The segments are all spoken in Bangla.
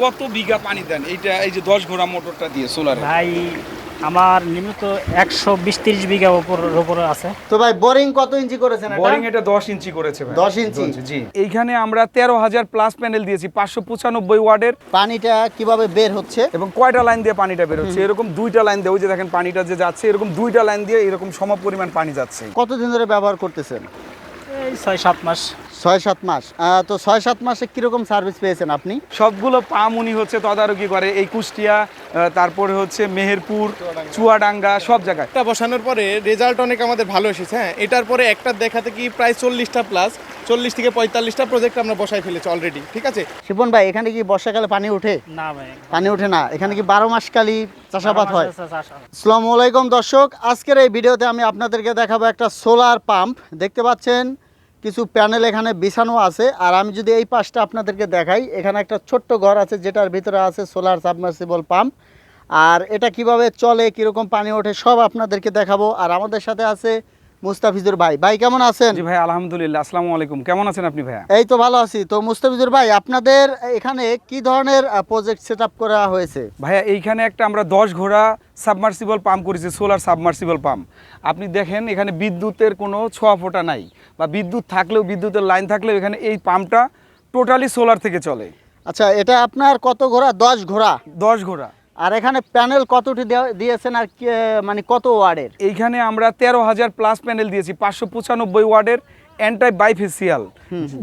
কত বিঘা পানি দেন? এইটা এই যে দশ ঘোড়া মোটরটা দিয়ে সোলার ভাই আমার নিম্নত একশো বিশ তিরিশ বিঘা উপর উপরে আছে। তো ভাই বোরিং কত ইঞ্চি করেছেন এটা? বোরিং এটা দশ ইঞ্চি করেছে ভাই। 10 ইঞ্চি? জি। এইখানে আমরা তেরো হাজার প্লাস প্যানেল দিয়েছি পাঁচশো পঁচানব্বই ওয়ার্ডের পানিটা কীভাবে বের হচ্ছে? এবং কয়টা লাইন দিয়ে পানিটা বের হচ্ছে? এরকম দুইটা লাইন দিয়ে ওই যে দেখেন পানিটা যে যাচ্ছে এরকম দুইটা লাইন দিয়ে এরকম সম পরিমাণ পানি যাচ্ছে। কতদিন ধরে ব্যবহার করতেছেন? এই ছয় সাত মাস। ছয় সাত মাস তো ছয় সাত মাসে কীরকম সার্ভিস পেয়েছেন আপনি? সবগুলো পাম উনি হচ্ছে তদারকি করে। এই কুষ্টিয়া তারপরে হচ্ছে মেহেরপুর চুয়াডাঙ্গা সব জায়গায়। একটা বসানোর পরে রেজাল্ট অনেক আমাদের ভালো এসেছে হ্যাঁ। এটার পরে একটা দেখাতে কি প্রায় চল্লিশটা প্লাস চল্লিশ থেকে পঁয়তাল্লিশটা প্রজেক্ট আমরা বসাই ফেলেছি অলরেডি ঠিক আছে? শিপন ভাই এখানে কি বর্ষাকালে পানি ওঠে? না ভাই পানি ওঠে না। এখানে কি বারো চাষাবাদ মাস আছে চাষ হয়। আসসালামু আলাইকুম দর্শক আজকের এই ভিডিওতে আমি আপনাদেরকে দেখাবো একটা সোলার পাম্প দেখতে পাচ্ছেন? কিছু প্যানেল এখানে বিছানো আছে। আর আমি যদি এই পাশটা আপনাদেরকে দেখাই, এখানে একটা ছোট্ট ঘর আছে যেটার ভিতরে আছে সোলার সাবমার্সিবল পাম্প আর এটা কীভাবে চলে, কীরকম পানি ওঠে, সব আপনাদেরকে দেখাবো। আর আমাদের সাথে আছে মুস্তাফিজুর ভাই। ভাই কেমন আছেন? জি ভাই আলহামদুলিল্লাহ। আসসালামু আলাইকুম। কেমন আছেন আপনি ভাইয়া? এই তো ভালো আছি। তো মুস্তাফিজুর ভাই আপনাদের এখানে কি ধরনের প্রজেক্ট সেট আপ করা হয়েছে? ভাইয়া এইখানে একটা আমরা দশ ঘোড়া সাবমার্সিবল পাম্প করেছি সোলার সাবমার্সিবল পাম্প আপনি দেখেন এখানে বিদ্যুতের কোনো ছোঁয়া ফোটা নাই বা বিদ্যুৎ থাকলেও বিদ্যুতের লাইন থাকলেও এখানে এই পাম্পটা টোটালি সোলার থেকে চলে। আচ্ছা এটা আপনার কত ঘোড়া? দশ ঘোড়া? দশ ঘোড়া। আর এখানে প্যানেল কতটি দিয়েছেন আর মানে কত ওয়ার্ডের? এইখানে আমরা তেরো হাজার প্লাস প্যানেল দিয়েছি পাঁচশো পঁচানব্বই ওয়ার্ডের N type bifacial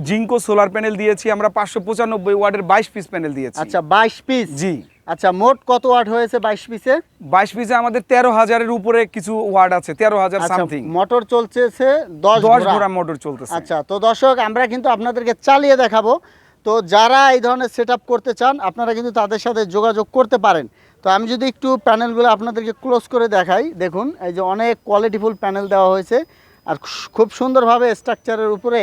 Jinko solar panel দিয়েছি আমরা পাঁচশো পঁচানব্বই ওয়ার্ডের বাইশ পিস প্যানেল দিয়েছি। আচ্ছা বাইশ পিস? জি। আচ্ছা মোট কত ওয়ার্ড হয়েছে বাইশ পিসে? বাইশ পিসে আমাদের তেরো হাজারের উপরে কিছু ওয়ার্ড আছে তেরো হাজার আচ্ছা সামথিং। মোটর চলছে দশ দশ ঘোড়া। ঘোড়া মোটর চলতেছে। আচ্ছা তো দর্শক আমরা কিন্তু আপনাদেরকে চালিয়ে দেখাবো। তো যারা এই ধরনের সেট করতে চান আপনারা কিন্তু তাদের সাথে যোগাযোগ করতে পারেন। তো আমি যদি একটু প্যানেলগুলো আপনাদেরকে ক্লোজ করে দেখাই দেখুন এই যে অনেক কোয়ালিটিফুল প্যানেল দেওয়া হয়েছে আর খুব সুন্দরভাবে স্ট্রাকচারের উপরে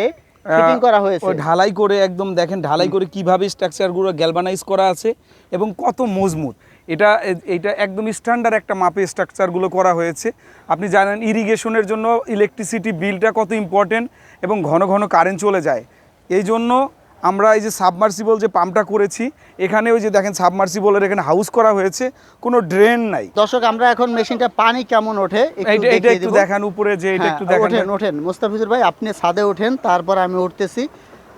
ফিটিং করা হয়েছে। ঢালাই করে একদম দেখেন ঢালাই করে কীভাবে স্ট্রাকচারগুলো গ্যালভানাইজ করা আছে এবং কত মজবুত। এটা এটা একদম স্ট্যান্ডার্ড একটা মাপে স্ট্রাকচারগুলো করা হয়েছে। আপনি জানেন ইরিগেশনের জন্য ইলেকট্রিসিটি বিলটা কত ইম্পর্টেন্ট এবং ঘন ঘন কারেন্ট চলে যায়। এই জন্য আমরা এই যে সাবমার্সিবল যে পাম্পটা করেছি এখানে ওই যে দেখেন সাবমার্সিবলের এখানে হাউস করা হয়েছে কোনো ড্রেন নাই। দর্শক আমরা এখন মেশিনটা পানি কেমন ওঠে এটা একটু দেখান উপরে যে এটা হ্যাঁ, একটু দেখান। ওঠেন ওঠেন। মুস্তাফিজুর ভাই আপনি ছাদে ওঠেন তারপর আমি উঠতেছি।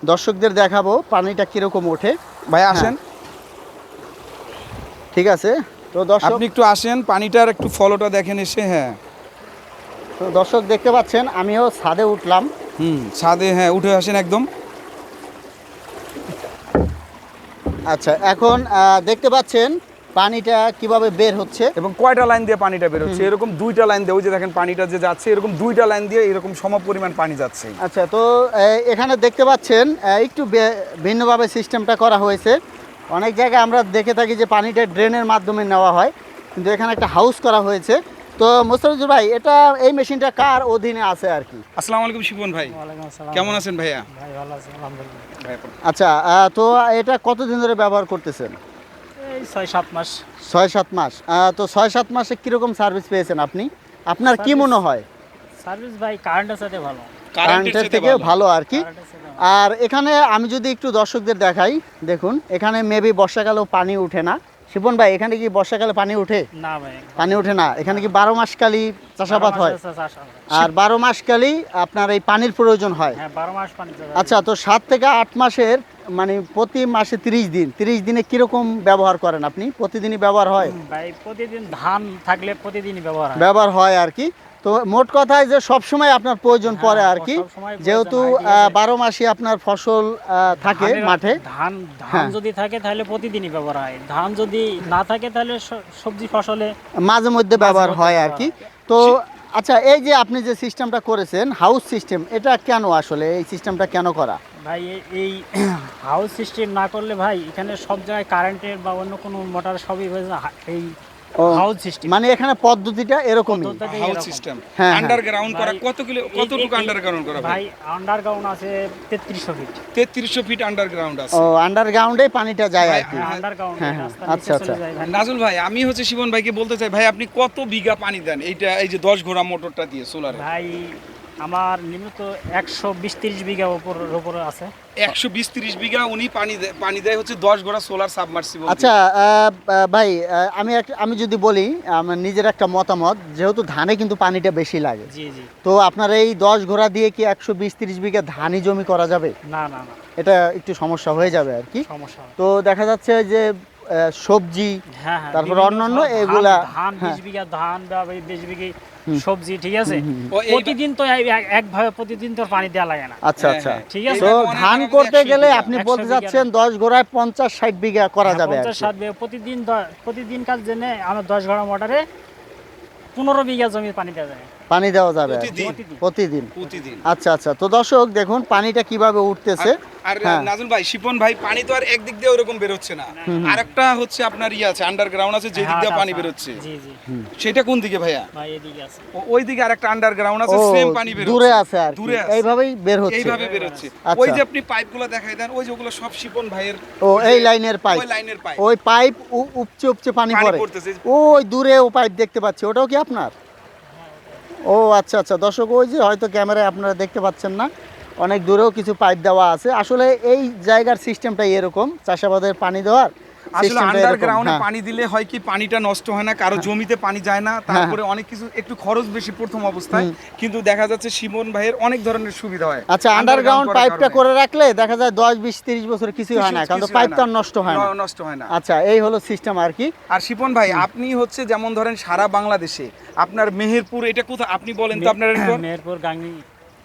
দর্শকদের দেখাবো পানিটা কীরকম ওঠে। ভাই আসেন। ঠিক আছে। তো দর্শক আপনি একটু আসেন পানিটার একটু ফলোটা দেখেন এসে হ্যাঁ। তো দর্শক দেখতে পাচ্ছেন আমিও ছাদে উঠলাম। হুম ছাদে হ্যাঁ উঠে আসেন একদম। আচ্ছা এখন দেখতে পাচ্ছেন পানিটা কীভাবে বের হচ্ছে। এবং কয়টা লাইন দিয়ে পানিটা বের হচ্ছে? এরকম দুইটা লাইন দিয়ে ওই যে দেখেন পানিটা যে যাচ্ছে এরকম দুইটা লাইন দিয়ে এরকম সম পরিমাণ পানি যাচ্ছে। আচ্ছা তো এখানে দেখতে পাচ্ছেন একটু ভিন্নভাবে সিস্টেমটা করা হয়েছে। অনেক জায়গায় আমরা দেখে থাকি যে পানিটা ড্রেনের মাধ্যমে নেওয়া হয়। কিন্তু এখানে একটা হাউস করা হয়েছে। তো মোস্তাফিজুর ভাই এটা এই মেশিনটা কার অধীনে আছে আর কি? আসসালামু আলাইকুম শিপন ভাই। কেমন আছেন ভাইয়া? ভাই ভালো আছি আলহামদুলিল্লাহ। আচ্ছা তো এটা কতদিন ধরে ব্যবহার করতেছেন? এই ছয় সাত মাস। ছয় সাত মাস। তো ছয় সাত মাসে কীরকম সার্ভিস পেয়েছেন আপনি? আপনার কি মনে হয়? সার্ভিস ভাই কারেন্টের সাথে ভালো। কারেন্টের থেকে ভালো। আর কি। আর এখানে আমি যদি একটু দর্শকদের দেখাই দেখুন এখানে মেবি বর্ষাকালেও পানি উঠে না। শিপন ভাই এখানে কি বর্ষাকালে পানি উঠে না ভাই পানি ওঠে না। এখানে কি বারো মাসকালী চাষাবাদ বারো মাস কালই চাষাবাদ হয়। আর বারো মাসকালী আপনার এই পানির প্রয়োজন হয়। হ্যাঁ। আচ্ছা তো সাত থেকে আট মাসের মানে প্রতি মাসে তিরিশ দিন তিরিশ দিনে কীরকম ব্যবহার করেন আপনি? প্রতিদিনই ব্যবহার হয়? ভাই প্রতিদিন ধান থাকলে প্রতিদিনই ব্যবহার হয়। ব্যবহার হয় আর কি। তো মোট কথায় যে সব সময় আপনার প্রয়োজন হ্যাঁ, পড়ে আর কি। যেহেতু। বারো মাসই আপনার ফসল থাকে মাঠে। ধান ধান হ্যাঁ। যদি থাকে তাহলে প্রতিদিনই ব্যবহার হয়। ধান যদি না থাকে তাহলে সবজি ফসলে মাঝে মধ্যে ব্যবহার হয় আর কি। তো আচ্ছা এই যে আপনি যে সিস্টেমটা করেছেন হাউস সিস্টেম এটা কেন আসলে? এই সিস্টেমটা কেন করা? ভাই এই হাউস সিস্টেম না করলে ভাই এখানে সব জায়গায় কারেন্টের বা অন্য কোনো মোটর সবই হয়ে যায়। এই হাউস সিস্টেম। মানে এখানে পদ্ধতিটা এরকমই। হাউস এরকম। সিস্টেম। হ্যাঁ, হ্যাঁ। আন্ডারগ্রাউন্ড করা ভাই, কত কিলো কতটুকু আন্ডারগ্রাউন্ড করা ভাই? ভাই আন্ডারগ্রাউন্ড আছে তেত্রিশশো ফিট ফিট আন্ডারগ্রাউন্ড আছে। ও আন্ডারগ্রাউন্ডে পানিটা যায় আর কি। হ্যাঁ, আন্ডারগ্রাউন্ড আচ্ছা, আচ্ছা। নাজুল ভাই। আমি হচ্ছে শিবন ভাইকে বলতে চাই ভাই আপনি কত বিঘা পানি দেন? এইটা এই যে দশ ঘোড়া মোটরটা দিয়ে সোলার ভাই আমার নিম্নত একশো বিশ তিরিশ বিঘা উপর উপরে আছে। একশো বিশ তিরিশ বিঘা উনি পানি দেয় পানি দেয় হচ্ছে দশ ঘোড়া সোলার সাবমার্সিবল আচ্ছা ভাই আমি আমি যদি বলি আমার নিজের একটা মতামত যেহেতু ধানে কিন্তু পানিটা বেশি লাগে। জি জি। তো আপনার এই দশ ঘোড়া দিয়ে কি একশো বিশ তিরিশ বিঘা ধানি জমি করা যাবে? না না না। এটা একটু সমস্যা হয়ে যাবে আর কি। সমস্যা তো দেখা যাচ্ছে যে সবজি হ্যাঁ হ্যাঁ তারপরে অন্যান্য এগুলা- ধান হ্যাঁ। বিশ বিঘা ধান বা বিশ বিঘি সবজি ঠিক আছে? প্রতিদিন তো এক- একভাবে প্রতিদিন তো পানি দেওয়া লাগে না। আচ্ছা আচ্ছা। ঠিক আছে? তো ধান করতে গেলে আপনি বলতে যাচ্ছেন দশ ঘোড়ায় পঞ্চাশ ষাট বিঘা করা যাবে বিঘা। প্রতিদিন প্রতিদিন কাজ জেনে আমার দশ ঘণ্টা মোটরে পনেরো বিঘা জমি পানি দেওয়া যায় পানি দেওয়া যাবে প্রতিদিন? আচ্ছা আচ্ছা। তো দর্শক দেখুন পানিটা কীভাবে উঠতেছে? আর। নাজুল ভাই শিপন ভাই পানি তো আর একদিক দিয়ে ওরকম বেরোচ্ছে না। আর একটা হচ্ছে আপনার ইয়ে আছে আন্ডারগ্রাউন্ড আছে যে দিক দিয়ে পানি। বেরোচ্ছে। জি জি। সেটা কোন দিকে ভাইয়া? ভাই এদিকে আছে। ওই দিকে আর আন্ডারগ্রাউন্ড আছে সেম পানি বেরোচ্ছে। দূরে আছে আর দূরে আছে। এইভাবেই বের হচ্ছে। এইভাবে বেরোচ্ছে। আচ্ছা। ওই যে আপনি পাইপগুলো দেখাই দেন ওই যে ওগুলো সব শিপন ভাইয়ের ও এই লাইনের পাইপ। ওই লাইনের পাইপ। ওই পাইপ উপচে উপচে পানি পড়ে। পড়তেছে। ওই দূরে ও পাইপ দেখতে পাচ্ছি। ওটাও কি আপনার? ও আচ্ছা আচ্ছা। দর্শক, ওই যে হয়তো ক্যামেরায় আপনারা দেখতে পাচ্ছেন না, অনেক দূরেও কিছু পাইপ দেওয়া আছে। আসলে এই জায়গার সিস্টেমটাই এরকম, চাষাবাদের পানি দেওয়ার। আসলে আন্ডারগ্রাউন্ডে হ্যাঁ। পানি দিলে হয় কি পানিটা নষ্ট হয় না কারও জমিতে পানি যায় না তারপরে অনেক কিছু একটু খরচ বেশি প্রথম অবস্থায় কিন্তু দেখা যাচ্ছে শিমন ভাইয়ের অনেক ধরনের সুবিধা হয়। আচ্ছা আন্ডারগ্রাউন্ড পাইপটা করে রাখলে দেখা যায় দশ বিশ তিরিশ বছর কিছুই হয় না কারণ কিছু পাইপ হয় তো না। আর নষ্ট হয় না। নষ্ট হয় না। আচ্ছা এই হলো সিস্টেম আর কি। আর শিপন ভাই আপনি হচ্ছে যেমন ধরেন সারা বাংলাদেশে আপনার মেহেরপুর এটা কোথায়? আপনি বলেন তো আপনার মেহেরপুর গাংনি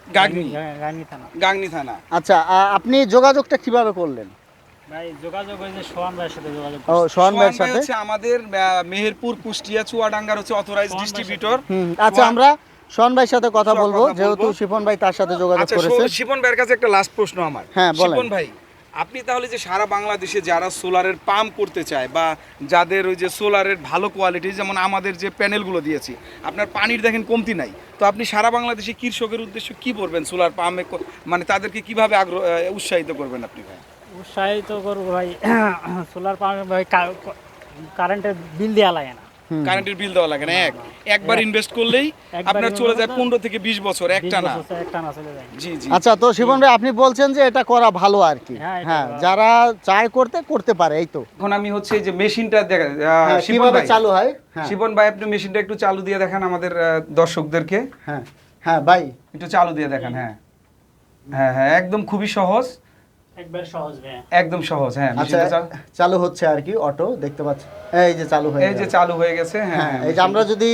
গাংনি। গাংনি থানা। গাংনি থানা। আচ্ছা আপনি যোগাযোগটা কীভাবে করলেন? ভাই যোগাযোগ হয়েছে সোহান ভাইয়ের সাথে যোগাযোগ ও সোহান ভাইয়ের সাথে হচ্ছে আমাদের মেহেরপুর কুষ্টিয়া চুয়াডাঙ্গার হচ্ছে অথরাইজ ডিস্ট্রিবিউটর আচ্ছা আমরা সোহান ভাইয়ের সাথে কথা কথা বলব বলব। যেহেতু শিপন ভাই তার সাথে যোগাযোগ আচ্ছা করেছে। শিপন ভাইয়ের কাছে একটা লাস্ট প্রশ্ন আমার। হ্যাঁ, শিপন ভাই আপনি তাহলে যে সারা বাংলাদেশে যারা সোলারের পাম্প করতে চায় বা যাদের ওই যে সোলারের ভালো কোয়ালিটি যেমন আমাদের যে প্যানেলগুলো দিয়েছি আপনার পানির দেখেন কমতি নাই। তো আপনি সারা বাংলাদেশে কৃষকের উদ্দেশ্যে কি বলবেন? সোলার পাম্পে মানে তাদেরকে কীভাবে আগ্রহ উৎসাহিত করবেন আপনি ভাই? উৎসাহিত করব ভাই। সোলার পাম্পে ভাই কারেন্টের বিল দেওয়া লাগে না। কারেন্টের বিল দেওয়া লাগে না এক একবার ইনভেস্ট করলেই আপনার চলে যায় পনেরো থেকে বিশ বছর একটা না। জি জি। আচ্ছা তো শিবন ভাই আপনি বলছেন যে এটা করা ভালো আর কি। হ্যাঁ, হ্যাঁ যারা চায় করতে করতে পারে এই তো। এখন আমি হচ্ছে এই যে মেশিনটা দেখা হ্যাঁ, কীভাবে চালু হয়? হ্যাঁ। শিবন ভাই আপনি মেশিনটা একটু চালু দিয়ে দেখান আমাদের দর্শকদেরকে। হ্যাঁ হ্যাঁ ভাই। একটু চালু দিয়ে দেখান হ্যাঁ। হ্যাঁ হ্যাঁ একদম খুবই সহজ। একদম সহজ হ্যাঁ। আচ্ছা চালু- চালু হচ্ছে আর কি অটো দেখতে পাচ্ছি। এই যে চালু হয়ে এই যে চালু হয়ে গেছে হ্যাঁ হ্যাঁ এই যে আমরা যদি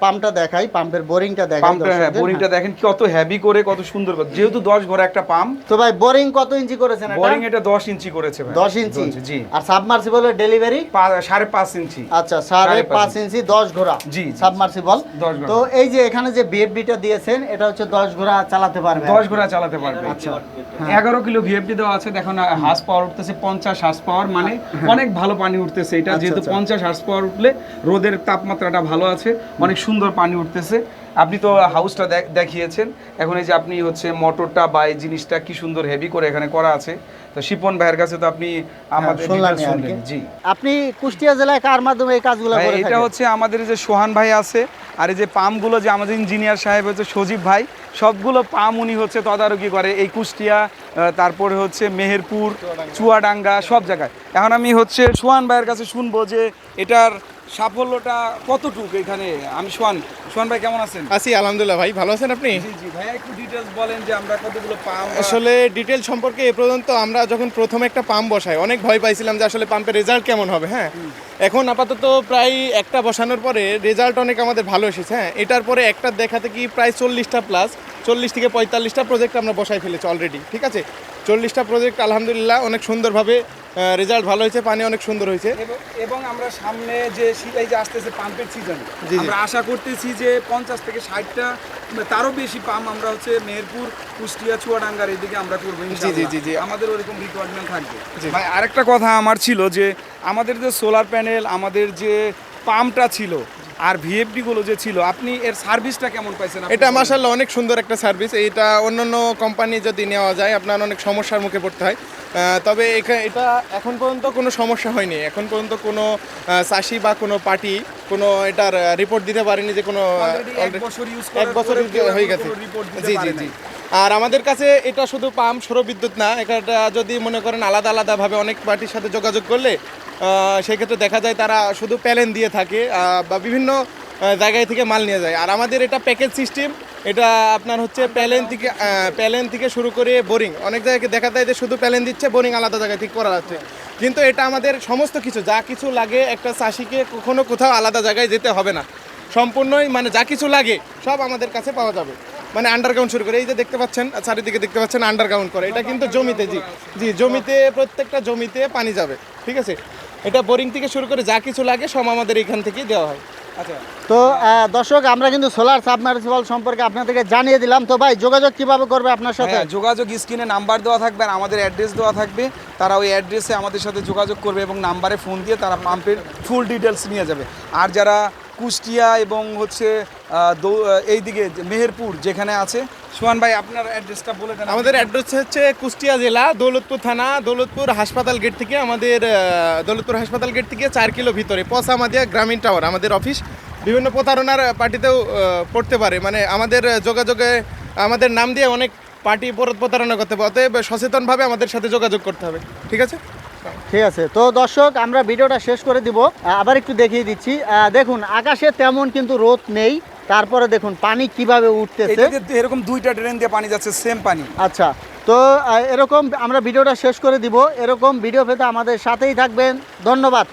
পাম্পটা দেখাই পাম্পের বোরিংটা দেখাই পাম্পটা হ্যাঁ বোরিংটা হ্যাঁ। দেখেন কত হেভি করে কত সুন্দর করে। যেহেতু দশ ঘরে একটা পাম্প তো ভাই বোরিং কত ইঞ্চি করেছেন এটা? বোরিং এটা দশ ইঞ্চি করেছে ভাই। দশ ইঞ্চি? জি। আর সাবমার্সিবলের ডেলিভারি পা- সাড়ে পাঁচ ইঞ্চি। আচ্ছা সাড়ে সাড়ে পাঁচ পাঁচ ইঞ্চি। দশ ঘোড়া। জি, সাবমার্সিবল। 10 ঘোড়া। তো এই যে এখানে যে বিএফডিটা দিয়েছেন এটা হচ্ছে দশ ঘোড়া চালাতে পারবে। দশ ঘোড়া চালাতে পারবে। আচ্ছা। এগারো কিলো ভিএফডি দেওয়া আছে। দেখুন হাস পাওয়ার উঠতেছে পঞ্চাশ হাস পাওয়ার মানে অনেক ভালো পানি উঠতেছে। এটা আচ্ছা, যেহেতু আচ্ছা। পঞ্চাশ হার্স পাওয়ার উঠলে রোদের তাপমাত্রাটা ভালো আছে। অনেক সুন্দর পানি উঠতেছে। আপনি তো হাউসটা দেখ- দেখিয়েছেন। এখন এই যে আপনি হচ্ছে মোটরটা বা এই জিনিসটা কি সুন্দর হেভি করে এখানে করা আছে। তো শিপন ভাইয়ের কাছে তো আপনি আমাদের হ্যাঁ, কি। শুনলেন। জি। আপনি কুষ্টিয়া জেলায় কার মাধ্যমে এই কাজগুলো করে এটা হচ্ছে আমাদের যে সোহান ভাই আছে আর এই যে পাম্পগুলো যে আমাদের ইঞ্জিনিয়ার সাহেব হচ্ছে সজীব ভাই সবগুলো পাম উনি হচ্ছে তদারকি করে। এই কুষ্টিয়া তারপরে হচ্ছে মেহেরপুর চুয়াডাঙ্গা সব জায়গায়। এখন আমি হচ্ছে সোহান ভাইয়ের কাছে শুনব যে এটার সাফল্যটা কতটুকু এখানে? আমি সোহান সোহান ভাই কেমন আছেন? আছি আলহামদুলিল্লাহ। ভাই ভালো আছেন আপনি? জি জি ভাইয়া একটু ডিটেলস বলেন যে আমরা কতগুলো পাম্প আসলে ডিটেল সম্পর্কে এ পর্যন্ত আমরা যখন প্রথম একটা পাম্প বসাই অনেক ভয় পাইছিলাম যে আসলে পাম্পের রেজাল্ট কেমন হবে হ্যাঁ? এখন আপাতত প্রায় একটা বসানোর পরে রেজাল্ট অনেক আমাদের ভালো এসেছে হ্যাঁ? এটার পরে একটা দেখাতে কি প্রায় চল্লিশটা প্লাস চল্লিশ থেকে পঁয়তাল্লিশটা প্রজেক্ট আমরা বসাই ফেলেছি অলরেডি ঠিক আছে? চল্লিশটা প্রজেক্ট আলহামদুলিল্লাহ অনেক সুন্দরভাবে রেজাল্ট ভালো হয়েছে পানি অনেক সুন্দর হয়েছে এবং- আমরা সামনে যে এই যে আসতেছে পাম্পের সিজন জি। আমরা আশা করতেছি যে পঞ্চাশ থেকে ষাটটা তারও বেশি পাম্প আমরা হচ্ছে মেহেরপুর কুষ্টিয়া চুয়াডাঙ্গার এদিকে আমরা করব ইনশাআল্লাহ। জি, জি। আমাদের ওরকম রিকোয়ারমেন্ট থাকবে ভাই আরেকটা কথা আমার ছিল যে আমাদের যে সোলার প্যানেল আমাদের যে পাম্পটা ছিল আর ভিএফডি গুলো যে ছিল আপনি এর সার্ভিসটা কেমন পাইছেন এটা। মাসাল্লাহ অনেক সুন্দর একটা সার্ভিস এটা অন্যান্য কোম্পানি যদি নেওয়া যায় আপনার অনেক সমস্যার মুখে পড়তে হয়। তবে এটা এখন পর্যন্ত কোনো সমস্যা হয়নি। এখন পর্যন্ত কোনো চাষি বা কোনো পার্টি কোনো এটার রিপোর্ট দিতে পারেনি যে কোনো এক বছর হয়ে গেছে। জি জি জি। আর আমাদের কাছে এটা শুধু পাম্প সৌরবিদ্যুৎ না এটা যদি মনে করেন আলাদা আলাদাভাবে অনেক পার্টির সাথে যোগাযোগ করলে সেক্ষেত্রে দেখা যায় তারা শুধু প্যালেন দিয়ে থাকে বা বিভিন্ন জায়গায় থেকে মাল নিয়ে যায়। আর আমাদের এটা প্যাকেজ সিস্টেম, এটা আপনার হচ্ছে প্যালেন থেকে প্যালেন থেকে শুরু করে বোরিং। অনেক জায়গায় দেখা যায় যে শুধু প্যালেন দিচ্ছে, বোরিং আলাদা জায়গায় ঠিক করা যাচ্ছে। কিন্তু এটা আমাদের সমস্ত কিছু, যা কিছু লাগে একটা চাষিকে কখনো কোথাও আলাদা জায়গায় যেতে হবে না। সম্পূর্ণই মানে যা কিছু লাগে, সব আমাদের কাছে পাওয়া যাবে। মানে আন্ডারগ্রাউন্ড শুরু করে, এই যে দেখতে পাচ্ছেন চারিদিকে দেখতে পাচ্ছেন আন্ডারগ্রাউন্ড করে। এটা কিন্তু জমিতে, জি জি, জমিতে, প্রত্যেকটা জমিতে পানি যাবে, ঠিক আছে? এটা বোরিং থেকে শুরু করে যা কিছু লাগে সব আমাদের এখান থেকেই দেওয়া হয়। আচ্ছা। তো দর্শক আমরা কিন্তু সোলার সাবমার্সিবল সম্পর্কে আপনাদেরকে জানিয়ে দিলাম। তো ভাই যোগাযোগ কীভাবে করবে আপনার সাথে? হ্যাঁ যোগাযোগ স্ক্রিনে নাম্বার দেওয়া থাকবে আর আমাদের অ্যাড্রেস দেওয়া থাকবে। তারা ওই অ্যাড্রেসে আমাদের সাথে যোগাযোগ করবে এবং নাম্বারে ফোন দিয়ে তারা পাম্পের ফুল ডিটেলস নিয়ে যাবে। আর যারা কুষ্টিয়া এবং হচ্ছে এইদিকে মেহেরপুর যেখানে আছে। সোহান ভাই, আপনার অ্যাড্রেসটা বলে দেন। আমাদের অ্যাড্রেস হচ্ছে কুষ্টিয়া জেলা, দৌলতপুর থানা, দৌলতপুর হাসপাতাল গেট থেকে আমাদের দৌলতপুর হাসপাতাল গেট থেকে চার কিলো ভিতরে, পসামাদিয়া গ্রামীণ টাওয়ার, আমাদের অফিস। বিভিন্ন প্রতারণার পার্টিতেও পড়তে পারে। মানে আমাদের যোগাযোগে, আমাদের নাম দিয়ে অনেক পার্টি প্রতারণা করতে পারে। অতএব সচেতনভাবে আমাদের সাথে যোগাযোগ করতে হবে। ঠিক আছে? ঠিক আছে। তো দর্শক আমরা ভিডিওটা শেষ করে দিব। আবার একটু দেখিয়ে দিচ্ছি। দেখুন আকাশে তেমন কিন্তু রোদ নেই। তারপরে দেখুন পানি কীভাবে উঠতেছে। এরকম দুইটা ড্রেন দিয়ে পানি যাচ্ছে সেম পানি। আচ্ছা তো এরকম আমরা ভিডিওটা শেষ করে দিব। এরকম ভিডিও পেতে আমাদের সাথেই থাকবেন। ধন্যবাদ।